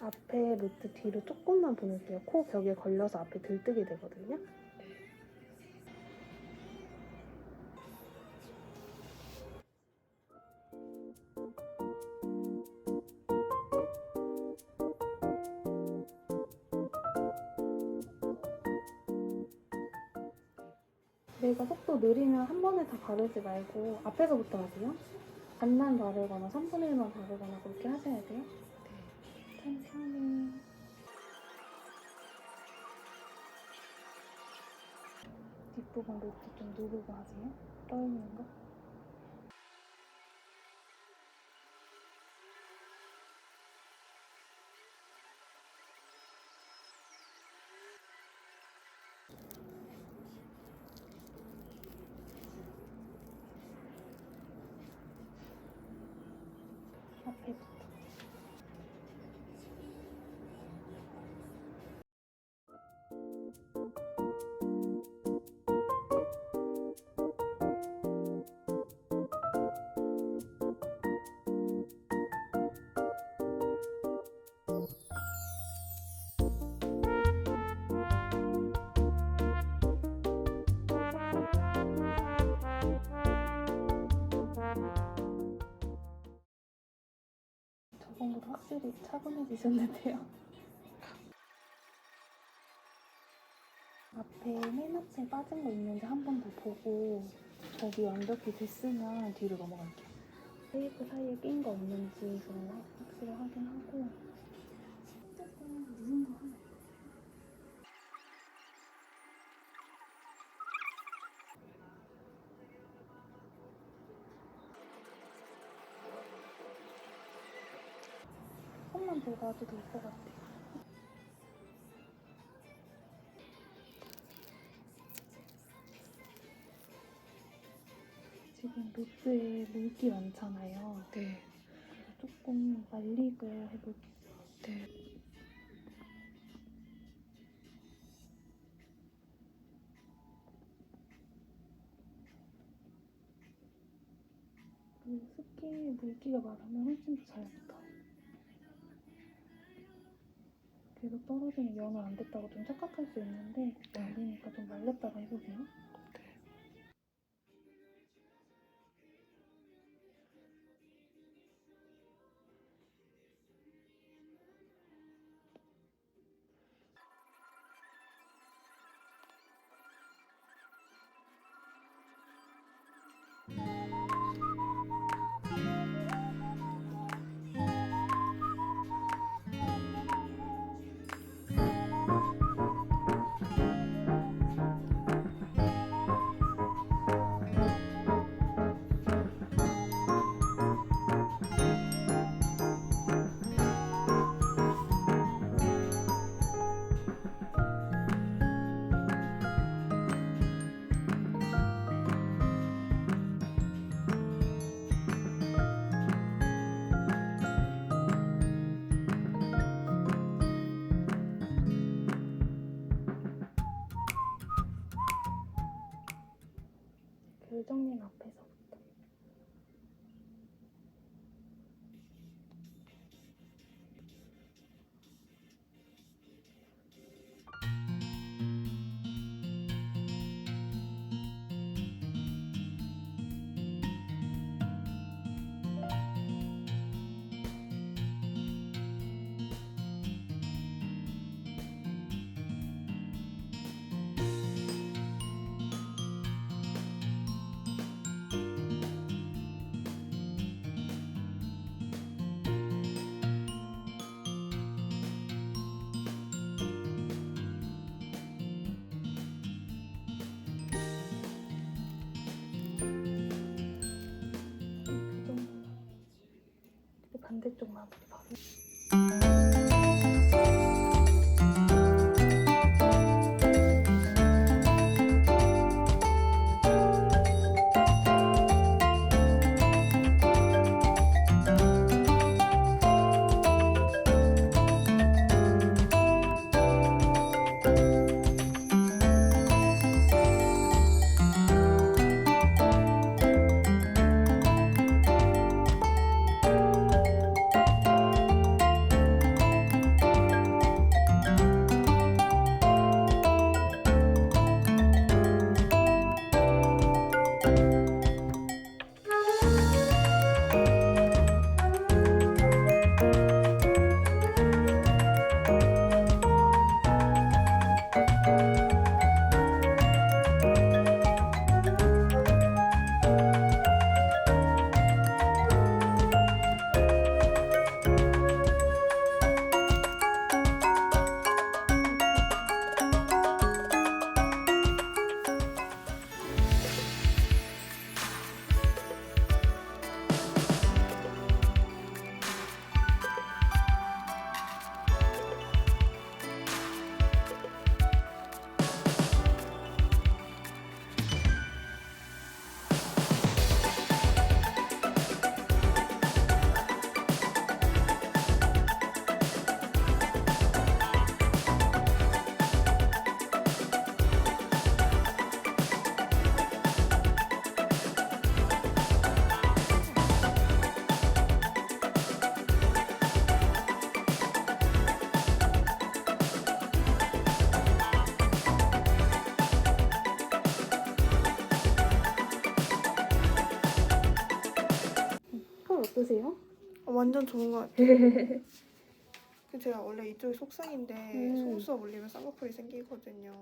앞에 루트 뒤로 조금만 보낼게요. 코 벽에 걸려서 앞에 들뜨게 되거든요. 내가 속도 느리면 한 번에 다 바르지 말고 앞에서부터 하세요. 반만 바르거나 3분의 1만 바르거나 그렇게 하셔야 돼요. 천천히. 뒷부분 루트 좀 누르고 하세요. 떠있는 거. 저번보다 확실히 차분해지셨는데요. 앞에 맨 앞에 빠진 거 있는지 한번 더 보고 저기 완벽히 됐으면 뒤로 넘어갈게요. 테이프 사이에 낀 거 없는지 그런 확실히 확인하고 조금만 더 가도 될 것 같아요. 지금 노트에 물기 많잖아요. 네. 조금 말리고 해볼게요. 네. 그리고 습기에 물기가 많으면 훨씬 더잘 붙어요. 계속 떨어지면 연어 안 됐다고 좀 착각할 수 있는데 네. 말리니까 좀 말렸다가 해보세요. 반대쪽 마무리 바로. 어떠세요? 어, 완전 좋은 것 같아요. 그 제가 원래 이쪽이 속상인데 음. 속눈썹 올리면 쌍꺼풀이 생기거든요.